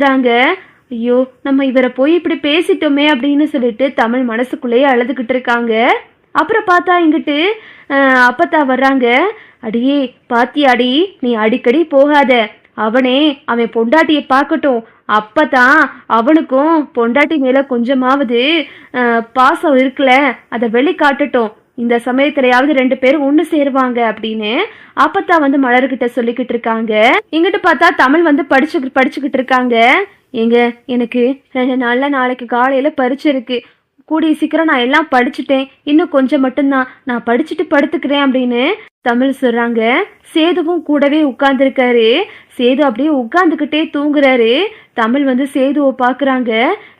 கலங்குறாங்க ஐயோ நம்ம இவரை போய் இப்படி பேசிட்டோமே அப்படின்னு சொல்லிட்டு தமிழ் மனசுக்குள்ளேயே அழுதுகிட்டு இருக்காங்க. அப்புறம் பார்த்தா இங்கிட்டு அஹ், அப்பத்தா வர்றாங்க. அடியே பாத்தியாடி நீ அடிக்கடி போகாத. அவனே அவன் பொண்டாட்டியை பார்க்கட்டும். அப்பதான் அவனுக்கும் பொண்டாட்டி மேல கொஞ்சமாவது அஹ், பாசம் இருக்குல்ல. அதை வெளிக்காட்டட்டும். இந்த சமயத்திலையாவது ரெண்டு பேரும் ஒன்று சேருவாங்க அப்படின்னு அப்பத்தா வந்து மலர்கிட்ட சொல்லிக்கிட்டு இருக்காங்க. இங்கிட்டு பார்த்தா தமிழ் வந்து படிச்சு படிச்சுக்கிட்டு இருக்காங்க. ஏங்க எனக்கு ரெண்டு நாள்ல நாளைக்கு காலையில பறிச்சிருக்கு இருக்கு. கூடிய சீக்கிரம் நான் எல்லாம் படிச்சுட்டேன். இன்னும் கொஞ்சம் மட்டும்தான். நான் படிச்சுட்டு படுத்துக்கிறேன் அப்படின்னு தமிழ் சொல்றாங்க. சேதுவும் கூடவே உட்கார்ந்துருக்காரு. சேது அப்படியே உட்கார்ந்துக்கிட்டே தூங்குறாரு. தமிழ் வந்து சேதுவை பார்க்குறாங்க.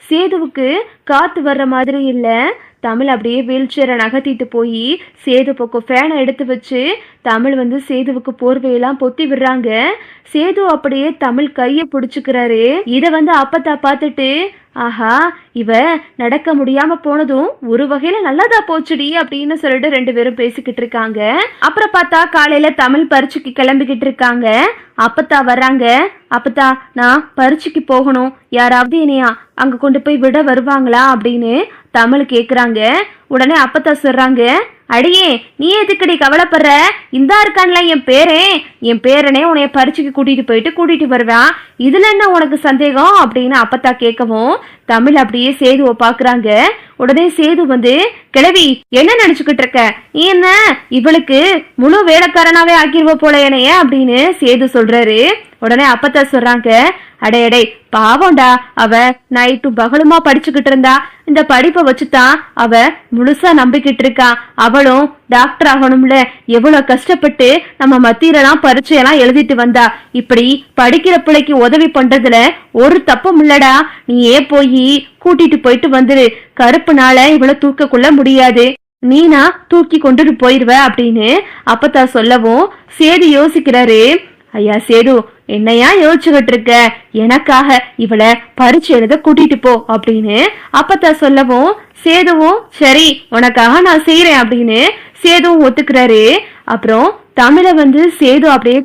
சேதுவுக்கு காத்து வர்ற மாதிரி இல்லை. தமிழ் அப்படியே வீல் சேரை நகர்த்திட்டு போய் சேது பக்கம் ஃபேனை எடுத்து வச்சு தமிழ் வந்து சேதுவுக்கு போர்வையெல்லாம் பொத்தி விடுறாங்க. சேது அப்படியே தமிழ் கையை பிடிச்சிக்கிறாரு. இதை வந்து அப்பத்தா பார்த்துட்டு ஆஹா இவ நடக்க முடியாம போனதும் ஒரு வகையில நல்லதா போச்சுடி அப்படின்னு சொல்லிட்டு ரெண்டு பேரும் பேசிக்கிட்டு இருக்காங்க. அப்புறம் பார்த்தா காலையில தமிழ் பரீட்சைக்கு கிளம்பிக்கிட்டு இருக்காங்க. அப்பத்தா வர்றாங்க. அப்பத்தா நான் பரீட்சைக்கு போகணும். யாராவது என்னையா அங்க கொண்டு போய் விட வருவாங்களா அப்படின்னு தமிழ் கேக்குறாங்க. உடனே அப்பத்தா சொல்றாங்க அடியே நீ எதுக்கடி கவலைப்படுற? இந்தா இருக்கான்ல என் பேரே. என் பேரனே உன்னைய பரீட்சைக்கு கூட்டிட்டு போயிட்டு கூட்டிட்டு வருவான் இதுல என்ன உனக்கு சந்தேகம்? அப்படின்னு அப்பத்தா கேட்கவும் தமிழ் அப்படியே சேதுவை பாக்குறாங்க. உடனே சேது வந்து கிழவி என்ன நினைச்சுக்கிட்டு இருக்க? நீ என்ன இவளுக்கு முழு வேலைக்காரனாவே ஆக்கிருவ போல என்னைய? அப்படின்னு சேது சொல்றாரு. உடனே அப்பத்தா சொல்றாங்க அடே அடே பாவம்டா அவ நைட்டும் பகலுமா படிச்சுக்கிட்டு இருந்தா. இந்த படிப்பை வச்சுதான் அவ முழுசா நம்பிக்கிட்டு இருக்கா. அவளும் டாக்டர் ஆகணும்ல. எவ்வளவு கஷ்டப்பட்டு நம்ம மத்தியிலலாம் பரீட்சையெல்லாம் எழுதிட்டு வந்தா. இப்படி படிக்கிற பிள்ளைக்கு உதவி பண்றதுல ஒரு தப்பும் இல்லடா. நீ ஏன் போய் கூட்டிட்டு போயிட்டு வந்துரு. கருப்புனால இவளை தூக்கக்குள்ள முடியாது. நீனா தூக்கி கொண்டுட்டு போயிருவ அப்படின்னு அப்பத்தா சொல்லவும் சேது யோசிக்கிறாரு. ஐயா சேது என்னையா யோசிச்சுக்கிட்டு இருக்க? எனக்காக இவளை பரிச்சு எழுத கூட்டிட்டு போ அப்படின்னு அப்பத்தா சொல்லவும் சேதுவும் சரி உனக்காக நான் செய்யறேன் அப்படின்னு சேதுவும் ஒத்துக்கிறாரு. அப்புறம் தமிழை வந்து சேது அப்படியே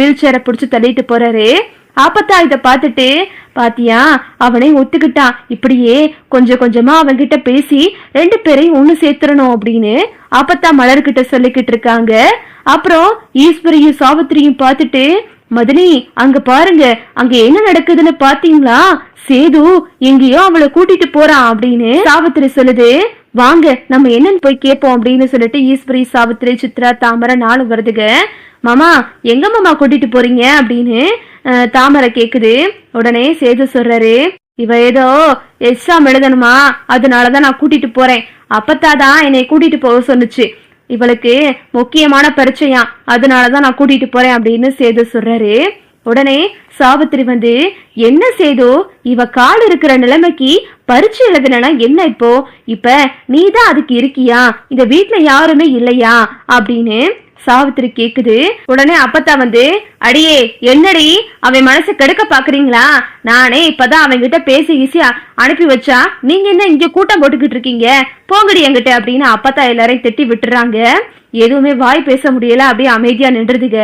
வீல் சேரை பிடிச்சு தள்ளிட்டு போறாரு. ஆபத்தா இதை பார்த்துட்டு பாத்தியா அவனை ஒத்துக்கிட்டான் இப்படியே கொஞ்சம் கொஞ்சமா அவன்கிட்ட பேசி ரெண்டு பேரையும் ஒன்று சேர்த்துறணும் அப்படின்னு அப்பத்தா மலர்கிட்ட சொல்லிக்கிட்டு இருக்காங்க. அப்புறம் ஈஸ்வரியும் சாவித்திரியும் பார்த்துட்டு மதினி அங்க பாருங்க அங்க என்ன நடக்குதுன்னு பாத்தீங்களா? சேது எங்கேயோ அவளை கூட்டிட்டு போறான் அப்படின்னு சாவித்திரி சொல்லுது. வாங்க நம்ம என்னன்னு போய் கேட்போம் அப்படின்னு சொல்லிட்டு ஈஸ்வரி சாவித்ரி சித்ரா தாமரை நாலு வருதுங்க. மாமா எங்க மாமா கூட்டிட்டு போறீங்க அப்படின்னு தாமரை கேக்குது. உடனே சேது சொல்றாரு இவ ஏதோ எக்ஸாம் எழுதணுமா? அதனாலதான் நான் கூட்டிட்டு போறேன். அப்பத்தாதான் என்னை கூட்டிட்டு போக சொன்னுச்சு. இவளுக்கு முக்கியமான பரீட்சையா அதனாலதான் நான் கூட்டிட்டு போறேன் அப்படின்னு சேது சொல்றாரு. உடனே சாவித்திரி வந்து என்ன செய்தோ இவ கால் இருக்கிற நிலைமைக்கு பரிச்சு எழுதுனா என்ன இப்போ? இப்ப நீ தான் அதுக்கு இருக்கியா? இந்த வீட்டுல யாருமே இல்லையா? அப்படின்னு சாவித்திரி கேக்குது. உடனே அப்பத்தா வந்து அடியே என்னடி? அவன் மனசு கெடுக்க பாக்குறீங்களா? நானே இப்பதான் அவன் கிட்ட பேசி ஈஸியா அனுப்பி வச்சா நீங்க என்ன இங்க கூட்டம் போட்டுக்கிட்டு இருக்கீங்க? போங்கடி என்கிட்ட அப்படின்னு அப்பத்தா எல்லாரையும் திட்டி விட்டுறாங்க. எதுவுமே வாய் பேச முடியல அப்படியே அமைதியா நின்றுதுங்க.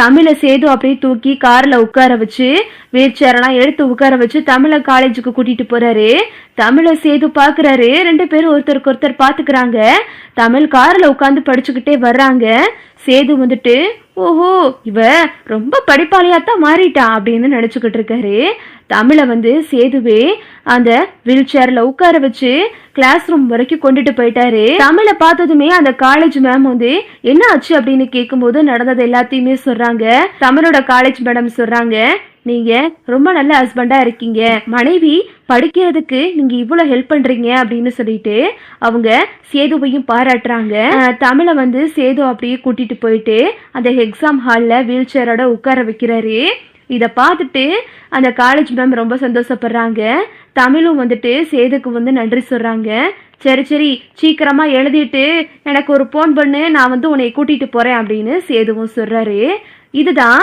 தமிழை சேது அப்படியே தூக்கி கார்ல உட்கார வச்சு வீல் சேரெல்லாம் எடுத்து உட்கார வச்சு தமிழை காலேஜுக்கு கூட்டிட்டு போறாரு. தமிழை சேது பாக்குறாரு. ரெண்டு பேரும் ஒருத்தருக்கு ஒருத்தர் பாத்துக்கிறாங்க. தமிழ் கார்ல உட்காந்து படிச்சுக்கிட்டே வர்றாங்க. சேது வந்துட்டு ஓஹோ இவ ரொம்ப படிப்பாளியாத்தான் மாறிட்டா அப்படின்னு நினைச்சுக்கிட்டு இருக்காரு. தமிழை வந்து சேதுவே அந்த வீல் சேர்ல உட்கார வச்சு கிளாஸ் ரூம் வரைக்கும் கொண்டுட்டு போயிட்டாரு. தமிழை பார்த்ததுமே அந்த காலேஜ் மேம் வந்து என்ன ஆச்சு? அப்படின்னு கேட்கும்போது நடந்தது எல்லாத்தையுமே சொல்றாங்க. தமிழோட காலேஜ் மேடம் சொல்றாங்க. நீங்க ரொம்ப நல்ல ஹஸ்பண்டா இருக்கீங்க. மனைவி படிக்கிறதுக்கு நீங்க இவ்வளவு ஹெல்ப் பண்றீங்க அப்படின்னு சொல்லிட்டு அவங்க சேதுவையும் பாராட்டுறாங்க. தமிழை வந்து சேது அப்படியே கூட்டிட்டு போயிட்டு அந்த எக்ஸாம் ஹால்ல வீல் சேரோட உட்கார வைக்கிறாரு. இதை பார்த்துட்டு அந்த காலேஜ் மேம் ரொம்ப சந்தோஷப்படுறாங்க. தமிழும் வந்துட்டு சேதுக்கு வந்து நன்றி சொல்றாங்க. சரி சரி சீக்கிரமா எழுதிட்டு எனக்கு ஒரு ஃபோன் பண்ணு நான் வந்து உன்னை கூட்டிட்டு போறேன் அப்படின்னு சேதுவும் சொல்றாரு. இதுதான்